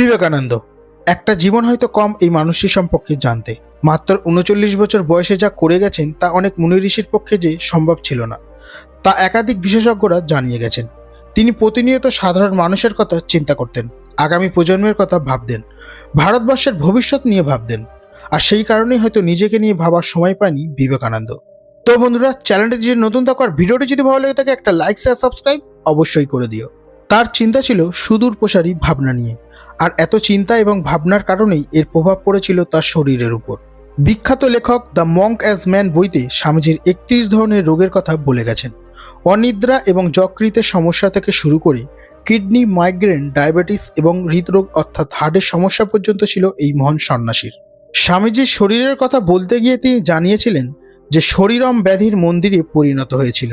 বিবেকানন্দ, একটা জীবন হয়তো কম এই মানুষটি সম্পর্কে জানতে। মাত্র উনচল্লিশ বছর বয়সে যা করে গেছেন তা অনেক মুনি ঋষির পক্ষে যে সম্ভব ছিল না, তা একাধিক বিশেষজ্ঞরা জানিয়ে গেছেন। তিনি প্রতিনিয়ত সাধারণ মানুষের কথা চিন্তা করতেন, আগামী প্রজন্মের কথা ভাবতেন, ভারতবর্ষের ভবিষ্যৎ নিয়ে ভাবতেন, আর সেই কারণেই হয়তো নিজেকে নিয়ে ভাবার সময় পায়নি বিবেকানন্দ। তো বন্ধুরা, চ্যানেলটি যদি নতুন থাকো আর ভিডিওটি যদি ভালো লাগে থাকে, একটা লাইক শেয়ার সাবস্ক্রাইব অবশ্যই করে দিও। তার চিন্তা ছিল সুদূর প্রসারী ভাবনা নিয়ে। আর এত চিন্তা এবং ভাবনার কারণেই এর প্রভাব পড়েছিল তার শরীরের উপর। বিখ্যাত লেখক দ্য মঙ্ক অ্যাজ ম্যান বইতে স্বামীজির একত্রিশ ধরনের রোগের কথা বলে গেছেন। অনিদ্রা এবং যকৃতের সমস্যা থেকে শুরু করে কিডনি, মাইগ্রেন, ডায়াবেটিস এবং হৃদরোগ অর্থাৎ হার্টের সমস্যা পর্যন্ত ছিল এই মহান সন্ন্যাসীর। স্বামীজির শরীরের কথা বলতে গিয়ে তিনি জানিয়েছিলেন যে শরীরম ব্যাধির মন্দিরে পরিণত হয়েছিল।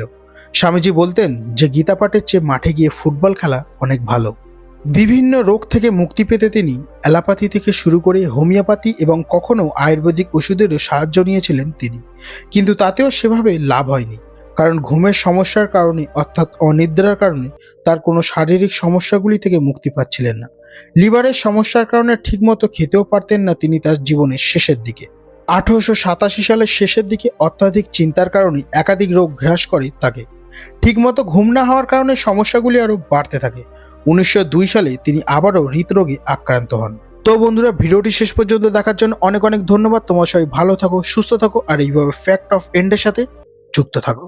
স্বামীজি বলতেন যে গীতা পাঠের চেয়ে মাঠে গিয়ে ফুটবল খেলা অনেক ভালো। বিভিন্ন রোগ থেকে মুক্তি পেতে তিনি অ্যালাপাথি থেকে শুরু করে হোমিওপ্যাথি এবং কখনো আয়ুর্বেদিক ওষুধেরও সাহায্য নিয়েছিলেন তিনি। কিন্তু তাতেও সেভাবে লাভ হয়নি, কারণ ঘুমের সমস্যার কারণে অর্থাৎ অনিদ্রার কারণে তার কোনো শারীরিক সমস্যাগুলি থেকে মুক্তি পাচ্ছিলেন না। লিভারের সমস্যার কারণে ঠিকমতো খেতেও পারতেন না তিনি তার জীবনের শেষের দিকে। আঠারোশো সাতাশি সালের শেষের দিকে অত্যাধিক চিন্তার কারণে একাধিক রোগ গ্রাস করে তাকে। ঠিকমতো ঘুম না হওয়ার কারণে সমস্যাগুলি আরও বাড়তে থাকে। উনিশশো দুই সালে তিনি আবারও হৃদরোগে আক্রান্ত হন। তো বন্ধুরা, ভিডিওটি শেষ পর্যন্ত দেখার জন্য অনেক অনেক ধন্যবাদ। তোমার সবাই ভালো থাকো, সুস্থ থাকো, আর এইভাবে ফ্যাক্ট অফ এন্ডের সাথে যুক্ত থাকো।